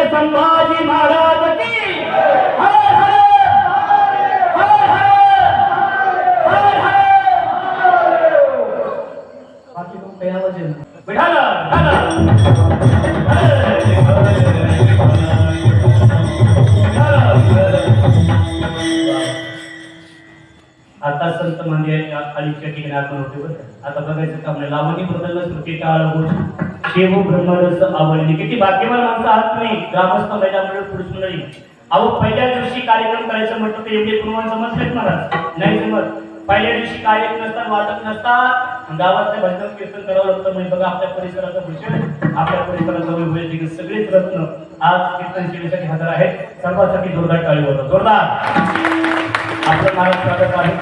छत्रपती संभाजी महाराज की हर हर। हर हर। हर बाकी. आता संत म्हणजे अलीच्या ठिकाणी आपण होते बरं का? आता बघायचं काम नाही लावणी बदललं श्रुती टाळ गोष्ट देव हो ब्रह्मरस आवडली. किती भाग्यवान माणसं आहात तुम्ही. ग्रामस्थ महिला मंडळ पुरुष मंडळी. अहो पहिल्या दिवशी कार्यक्रम करायचं म्हटलं तर एवढे पूर्ण समजलेत महाराज. नाही समज. पहिल्या दिवशी कार्यक्रम नसतात वाटत नसतात. गावातल्या भजन कीर्तन करावं लागतं म्हणजे बघा आपल्या परिसराचा भूषण आपल्या परिसराचा वैभव सगळेच रत्न आज कीर्तन शिबिरासाठी हजर आहेत. सर्वांसाठी जोरदार टाळी होतं जोरदार. आपलं महाराज स्वागत आहे.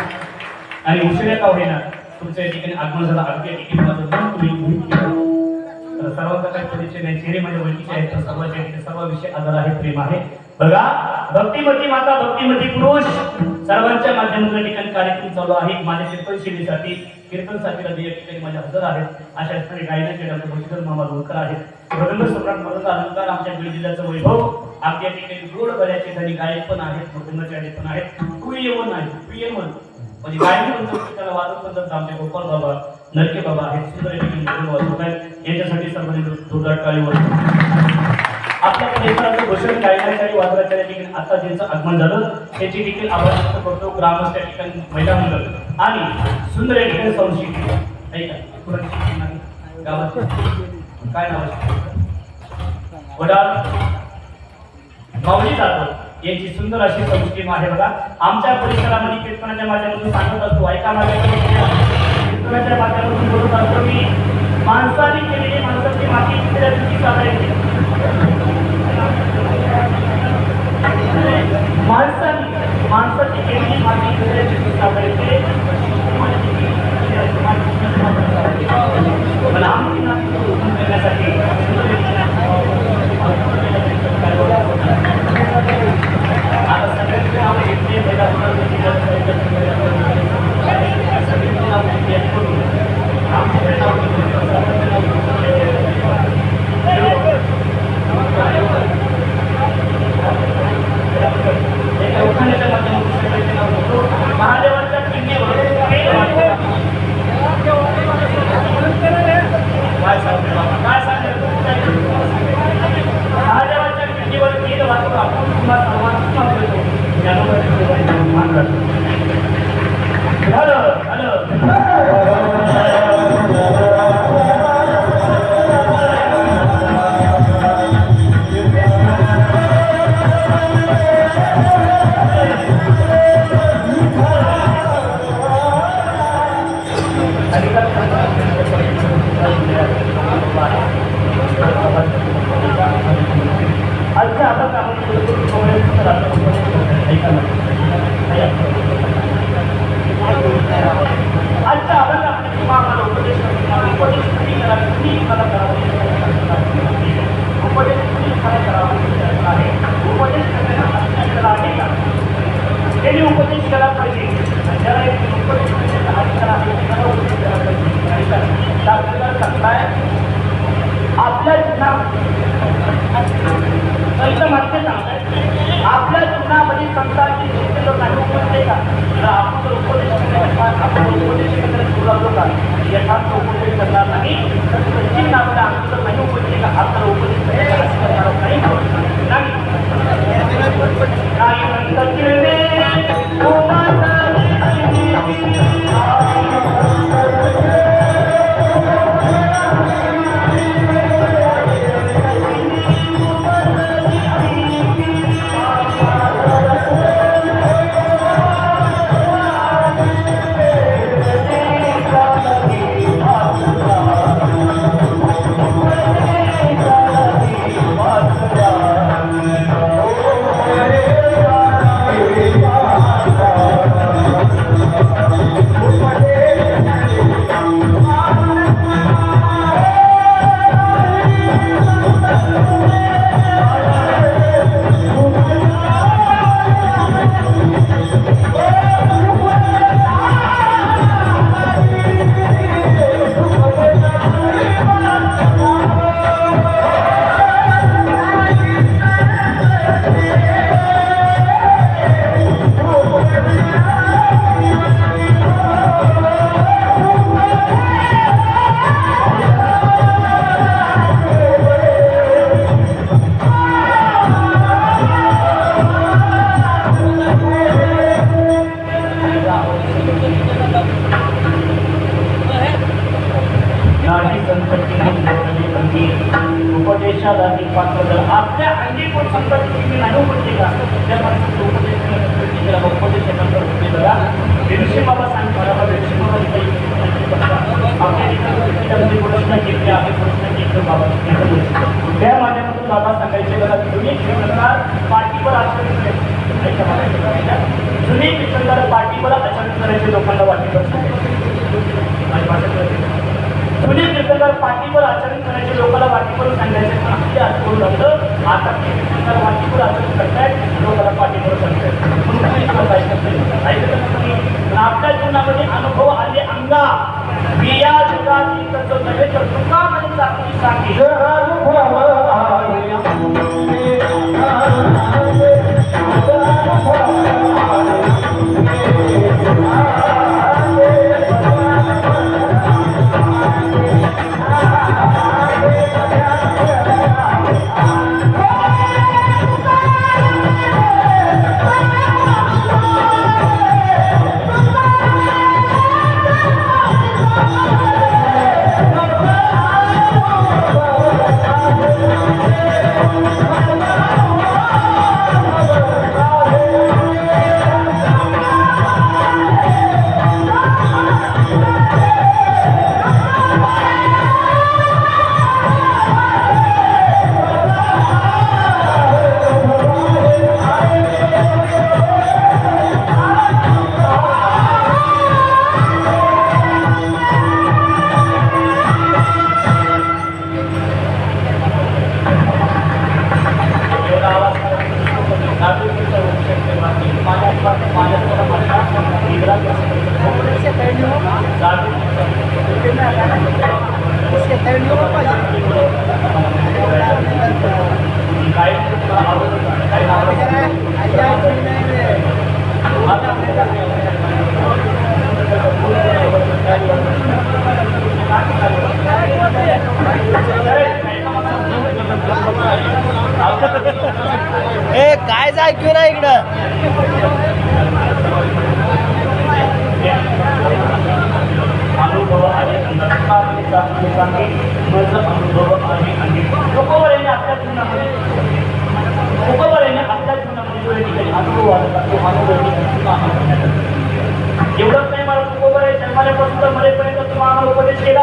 आणि उशिरा का होईना तुमच्या ठिकाणी आगमन झालं. अगदी तुम्ही तर सर्वांचा काही परिचय नाही. चेहरे माझ्या म्हणजे ओळखीचे आहेत. तर सर्वांच्या ठिकाणी सर्व विषय आधार आहे प्रेम आहे. बघा भक्तिमती माता भक्तिमती पुरुष सर्वांच्या माध्यमातून ठिकाणी कार्यक्रम चालू आहे. माझ्या कीर्तन शैलीसाठी कीर्तनसाठी रवी या ठिकाणी माझ्या हजर आहेत अशा ठिकाणी गायनाचे डॉक्टर बशीधर मामा लोणकर आहेत. रवींद्र सम्राट मराठा अलंकार आमच्या बीड जिल्ह्याचं वैभव. आमच्या ठिकाणी रोड बऱ्याच ठिकाणी गायक पण आहेत मृदंगाचे पण आहेत. टू म्हणजे एवन आहे टू एवन म्हणजे गायन पण त्याला वादक पण आमचे गोपाल बाबा नरके बाबा आहेत सुंदर वाजवत आहेत. याच्यासाठी सर्वांनी जोरदार टाळीवर आपल्या परिसराचं भूषण गायनाच्या आणि वादनाच्या ठिकाणी आता ज्यांचं आगमन झालं त्याची देखील आभार व्यक्त करतो ग्रामस्थ त्या ठिकाणी महिला मंडळ. आणि सुंदर या ठिकाणी संस्कृती ऐका कुणाची गावात. काय नाव आहे? वडाल माऊली जाधव यांची सुंदर अशी संस्कृती आहे बघा. आमच्या परिसरामध्ये कीर्तनाच्या माध्यमातून सांगत असतो ऐका माझ्या कीर्तनाच्या माध्यमातून बोलत असतो मी. माणसाने केलेली माणसाची माती दुसऱ्या साधायची माणसाने माणसाची केलेली माती दुसऱ्या दिवशी साधायची पण आमची नाती आता सगळ्यांचे आपल्या जीवनात पहिलं मात्र सांगताय आपल्या जीवनामध्ये संतांची शिस्त नाही उपजते का तर आपण जर उपदेश करण्याचा आपण उपदेश करण्यास बोलावलो का यथार्थ उपदेश करणार नाही तर सचिन आपल्या आमचं जर नाही उपजते का आपल्याला उपदेश करण्याचा अधिकार नाही नाही काही म्हणतात काही संकटी पात्र आपल्या अंगी कोण मी नाही म्हणते का त्या माणसाचं उपदेश उपदेशानंतर उपदेश बघा दिवशी बाबा सांग मला दिवशी बाबा इथे आपल्या प्रश्न घेतले प्रश्न बाबा त्या माध्यमातून बाबा सांगायचे बघा जुनी प्रकार पाठीवर आचरण करायचे जुनी प्रकार पाठीवर आचरण करायचे लोकांना वाटेवर माझी जुने कीर्तनकार पाठीवर आचरण करायचे लोकांना पाठीवर सांगायचे पण आपली आजूबाजू लागलं आता ते पाठीवर आचरण करतायत लोकांना पाठीवर सांगतायत आपल्या जीवनामध्ये अनुभव आले अंगा मी या जगात नव्हे तर तुका म्हणजे चाकरी सांगे तुम्हाला उपदेश केला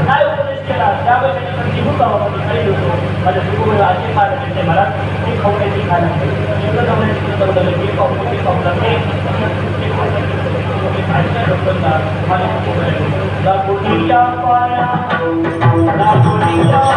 काय उपदेश केला त्यावेळेस त्यांनी कंटिन्यू गावामध्ये काही लोक माझ्या तुकोबर असे खायला त्यांचे मला ते खाऊ त्याची खायला ते ते माझ्या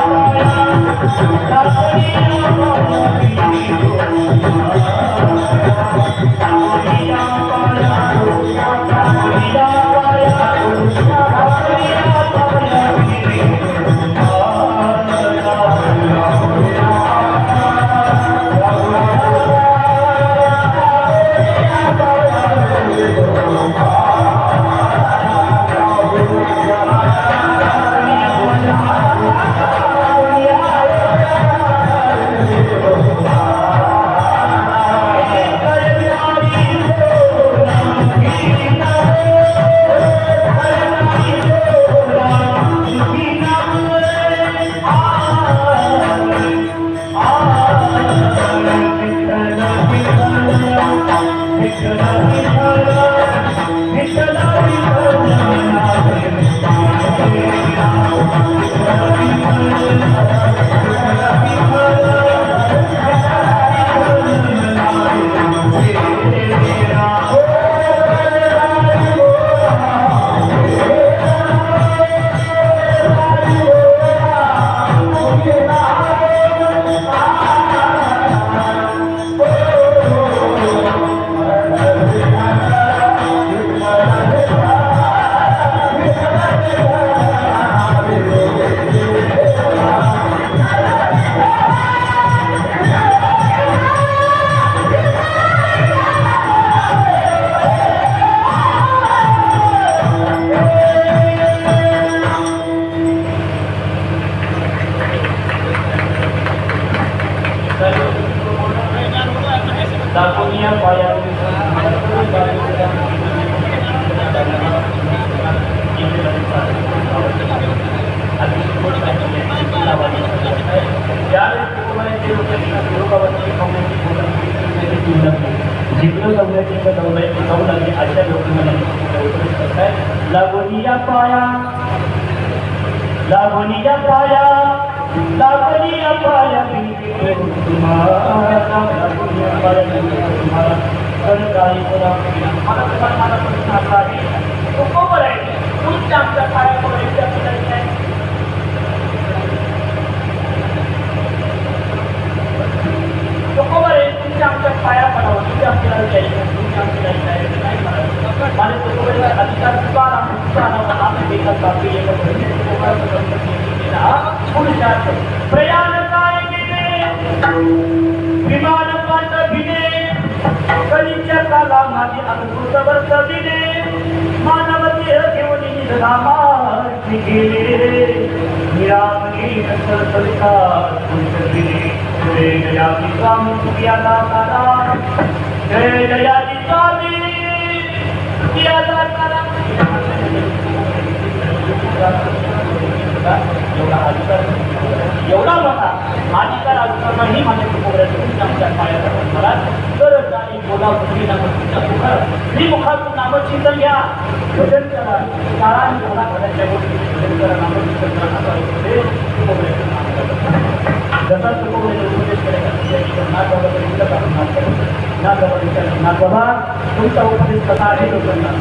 لاکونیا پایا لگونی پایا لاگونیا پایا पाया लागोनिया पाया बिनते तुम्हाला लागोनिया पाया बिनते तुम्हाला तर काही बोला मला तुम्हाला मला प्रश्न असा आहे तो कोबर आहे तुमच्या आमच्या पायावर एकदा फिरायचं आहे नको बरे तुमच्या आमच्या पाया पडावं तुमच्या आपल्याला जायचं तुमच्या आपल्याला जायचं नाही म्हणायचं मला तो बरे अधिकार तुझा राहतो तुझा राहतो आम्ही एकाच बाकी एकच पुरुषार्थ प्रयाण काय केले विमान पाठ भिने कलीच्या काला माझी अद्भुत वर्ष दिले मानव देह घेऊन निधरामाची गेले निरामली नसर सविता पुरुष दिले जय जयाची स्वामी तुझ्याला काला जय जयाची स्वामी तुझ्याला काला एवढा अधिकार एवढा मोठा अधिकार असतानाही माझ्या कुटुंबाच्या आमच्या पायाचा मला आणि नाम तुमच्या मुखातून नामचिंतन घ्या. भजन करा काळाने घरा घराच्या गोष्टी भजन करा नामचिंतन करा जसा तुकोबऱ्याचा उपदेश करायचा नाथ बाबा तुमचा उपदेश कसा आहे लोकांना.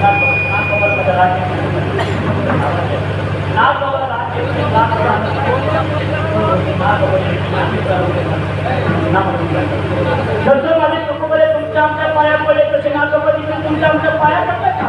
Gracias. नंतर तर तुमच्या आमच्या पाया पडले तसे नागपती तुमच्या आमच्या पाया पडतात का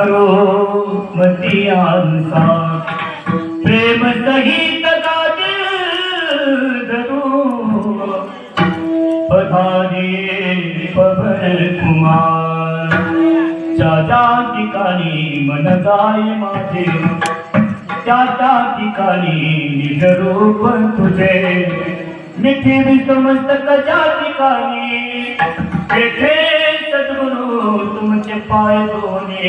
करो मती प्रेम सहित गादिल पधारे पवन कुमार. ठिकाणी मन जाय माझे. त्या ठिकाणी तुझे. मिठी समस्त ज्या ठिकाणी तेथे तुझे पाय दोन्ही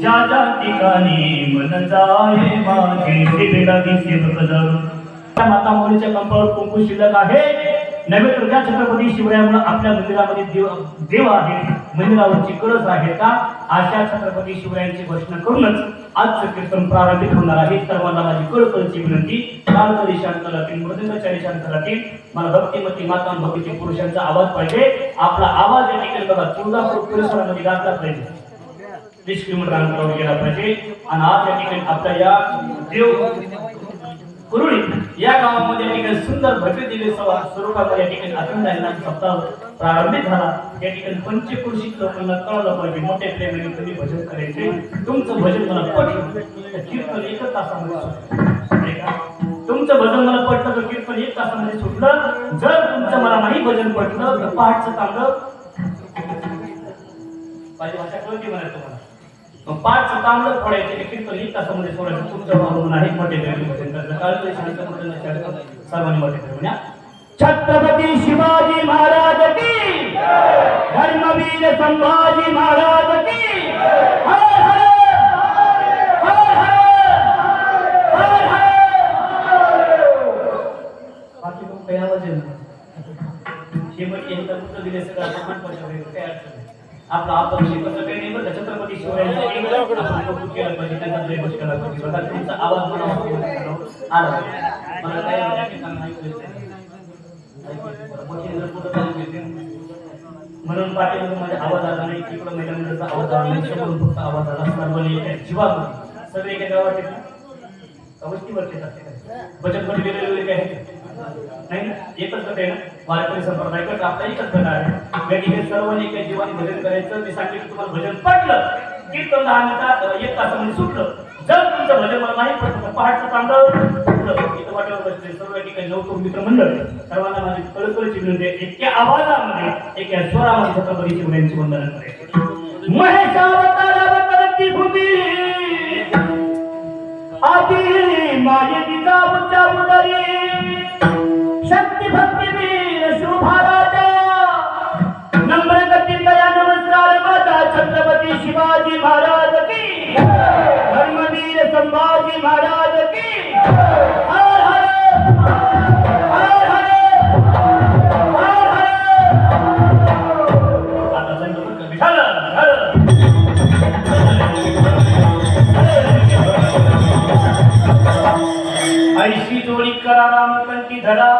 ज्या ज्या ठिकाणी मन जाय माझे सेवेलागी सेवक जाऊ माता मोरीच्या कंपावर कुंकू शिल्लक आहे. नवे तर त्या छत्रपती शिवरायामुळे आपल्या मंदिरामध्ये देव देव आहे. मंदिरावरची गरज आहे का? अशा छत्रपती शिवरायांची घोषणा करूनच आजचं कीर्तन प्रारंभित होणार आहे. सर्वांना माझी कळकळची विनंती. कालकरी शांत राहतील मृदंगचारी राहतील मला भक्तिमती माता आणि भक्तीचे पुरुषांचा आवाज पाहिजे. आपला आवाज या ठिकाणी बघा तुळजापूर परिसरामध्ये गाजला पाहिजे. वीस किलोमीटर अंतरावर गेला पाहिजे. आणि आज या ठिकाणी आपल्या या देव कुरुळी या गावामध्ये या ठिकाणी सुंदर भव्य दिव्य स्वरूपामध्ये या ठिकाणी अखंड सप्ताह प्रारंभिक झाला. या ठिकाणी पंचकृषी लोकांना कळलं पाहिजे. मोठ्या प्रेमाने तुम्ही भजन करायचे. तुमचं भजन मला पटलं कीर्तन एकच तासामध्ये संपलं. तुमचं भजन मला पटलं तर कीर्तन एक तासामध्ये सुटलं. जर तुमचं मला नाही भजन पटलं तर पहाटचं तांबलं माझी भाषा कळती म्हणा तुम्हाला. मग पाच तांबडं फोडायचे कीर्तन एक तासामध्ये सोडायचं. तुमचं अवलंबून आहे मोठे भजन करायचं. काळ शांत भजन सर्वांनी मोठे म्हणा छत्रपती शिवाजी महाराज की धर्मवीर संभाजी महाराज की हर हर हर हर हर हर बाकी लोक काही आवाज येत नाही. शेवटी एकदा उत्तर दिले सगळं आपण म्हणतो वगैरे काही अडचण नाही. आपलं आपण शिकवलं काही नाही बरं का? छत्रपती केलं पाहिजे केला पाहिजे तुमचा आवाज मला आला एकेकांना ऐकू येत नाही. ऐकू येत नाही. मोठी जर कुठं चालू घेते. म्हणून पाटील माझा आवाज आला नाही. तिकडं महिला आवाज आला नाही. समोरून फक्त आवाज आला. सर्वांनी एका जीवात सगळे एका गावात येतात. का वस्तीवरचे येतात बचत गट वेगळे वेगळे काय नाही ना? एकच गट आहे ना? वारकरी संप्रदाय गट. आपला एकच गट आहे. या ठिकाणी सर्वांनी एका जीवाने भजन करायचं. मी सांगितलं तुम्हाला भजन पटलं. कीर्तन दहा मिनिटात अं, एक तासामध्ये सुटलं. जर तुमचं भजन मला नाही पटलं पहाटचं तांबडं इथं वाटेवर बसले सर्व ठिकाणी लवकर मित्र मंडळ. सर्वांना माझी कळकळची विनंती आहे. इतक्या आवाजामध्ये एका स्वरामध्ये छत्रपती शिवरायांची वंदना करायची महेशावतारावतरती भूमी? धरा.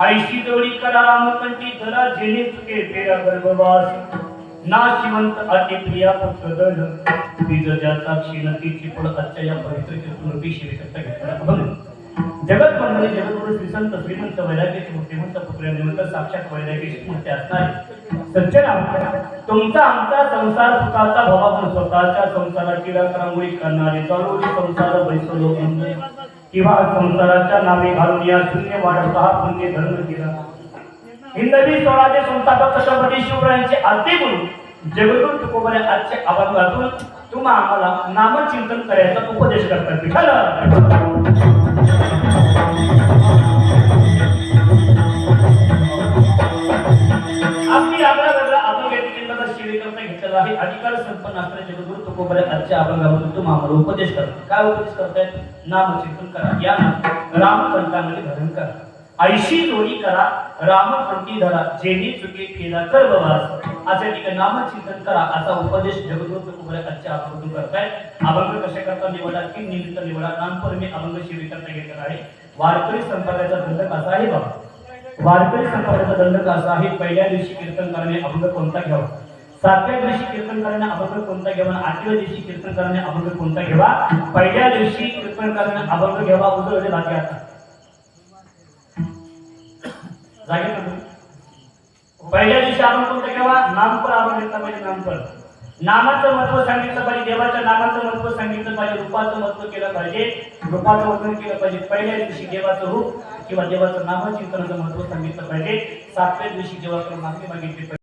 ऐशी जोडी करा रामकंठी धरा जेणे चुके तेरा गर्भवास. ना शिवंत अति प्रिया पुत्र दल बीज ज्याचा क्षीण तिची पुढ आजच्या या पवित्रची स्मृती शिवेकरता घेतला. बघ. जगत मंडळी जगतगुरु श्रीसंत श्रीमंत वैराग्याचे मूर्तिमंत पुत्र निमंत साक्षात वैराग्याची मूर्ती असणारे सज्जन तुमचा आमचा संसार सुखाचा भावा पण स्वतःच्या संसाराची रांगोळी करणारे चालू संसार बैसलो किंवा संसाराच्या नावे घालून या शून्य वाढवता हा पुण्य धर्म केला. हिंदवी स्वराज्य संस्थापक छत्रपती शिवरायांचे आद्य गुरु जगदूर तुकोबाने आजच्या अभंगातून तुम्हा आम्हाला नामचिंतन करायचा उपदेश करतात. विठाल अधिकार संपन्न असण्याचे जगद्गुरु तुकोबरे आजच्या अभंगामधून तुम्हा आम्हाला उपदेश करतात काय उपदेश करतायत? नामचिंतन करा. या रामकंठामध्ये धरण करा. ऐशी जोडी करा. रामकंठी धरा. जेणे चुके केला तर बवास. असे ठिकाणी नामचिंतन करा असा उपदेश जगद्गुरु तुकोबरे आजच्या अभंगातून करतायत. अभंग कशा करता निवडा. की निमित्त निवडा. नामपर मी अभंग शिवेकरता घेतला आहे. वारकरी संप्रदायाचा धंदक असा आहे बाबा वारकरी संप्रदायाचा दंड असा आहे? पहिल्या दिवशी कीर्तन करणे अभंग कोणता घ्यावा? सातव्या दिवशी कीर्तन करणे अभंग कोणता घ्यावा आठव्या दिवशी कीर्तन करणे अभंग कोणता घ्यावा पहिल्या दिवशी कीर्तन करणे अभंग घ्यावा उजळले जागे आता. जागे पहिल्या दिवशी आपण कोणता घ्यावा नामपर आपण घेतला पाहिजे नामपर नामाचं महत्त्व सांगितलं पाहिजे देवाच्या नामाचं महत्त्व सांगितलं पाहिजे रूपाचं महत्त्व केलं पाहिजे रूपाचं वर्णन केलं पाहिजे. पहिल्या दिवशी देवाचं रूप किंवा देवाचं नामचिंतनाचं महत्त्व सांगितलं पाहिजे. सातव्या दिवशी देवाचं मागणी मागितली पाहिजे.